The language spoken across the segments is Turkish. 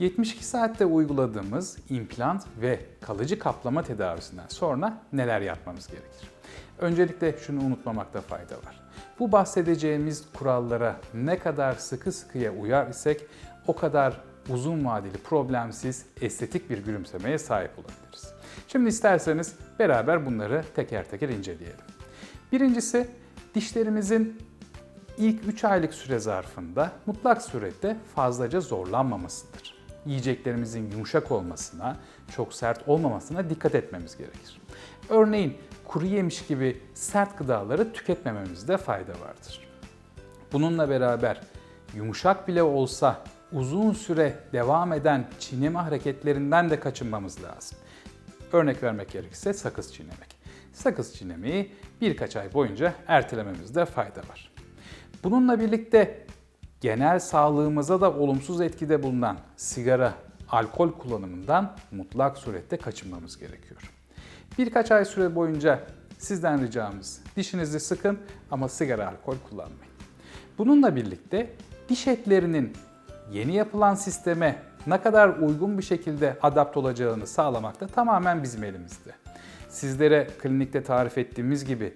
72 saatte uyguladığımız implant ve kalıcı kaplama tedavisinden sonra neler yapmamız gerekir? Öncelikle şunu unutmamakta fayda var. Bu bahsedeceğimiz kurallara ne kadar sıkı sıkıya uyar isek o kadar uzun vadeli problemsiz estetik bir gülümsemeye sahip olabiliriz. Şimdi isterseniz beraber bunları teker teker inceleyelim. Birincisi dişlerimizin ilk 3 aylık süre zarfında mutlak surette fazlaca zorlanmamasıdır. Yiyeceklerimizin yumuşak olmasına, çok sert olmamasına dikkat etmemiz gerekir. Örneğin kuru yemiş gibi sert gıdaları tüketmememizde fayda vardır. Bununla beraber yumuşak bile olsa uzun süre devam eden çiğneme hareketlerinden de kaçınmamız lazım. Örnek vermek gerekirse sakız çiğnemek. Sakız çiğnemeyi birkaç ay boyunca ertelememizde fayda var. Bununla birlikte genel sağlığımıza da olumsuz etkide bulunan sigara, alkol kullanımından mutlak surette kaçınmamız gerekiyor. Birkaç ay süre boyunca sizden ricamız dişinizi sıkın ama sigara, alkol kullanmayın. Bununla birlikte diş etlerinin yeni yapılan sisteme ne kadar uygun bir şekilde adapte olacağını sağlamak da tamamen bizim elimizde. Sizlere klinikte tarif ettiğimiz gibi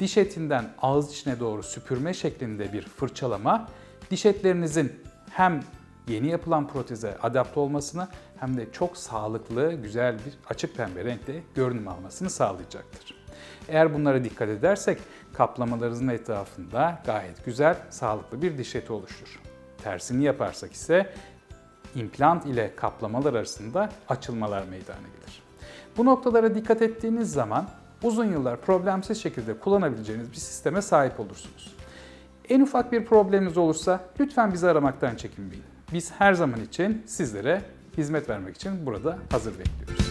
diş etinden ağız içine doğru süpürme şeklinde bir fırçalama diş etlerinizin hem yeni yapılan proteze adapte olmasını hem de çok sağlıklı, güzel bir açık pembe renkte görünüm almasını sağlayacaktır. Eğer bunlara dikkat edersek kaplamalarınızın etrafında gayet güzel, sağlıklı bir diş eti oluşur. Tersini yaparsak ise implant ile kaplamalar arasında açılmalar meydana gelir. Bu noktalara dikkat ettiğiniz zaman uzun yıllar problemsiz şekilde kullanabileceğiniz bir sisteme sahip olursunuz. En ufak bir probleminiz olursa lütfen bizi aramaktan çekinmeyin. Biz her zaman için sizlere hizmet vermek için burada hazır bekliyoruz.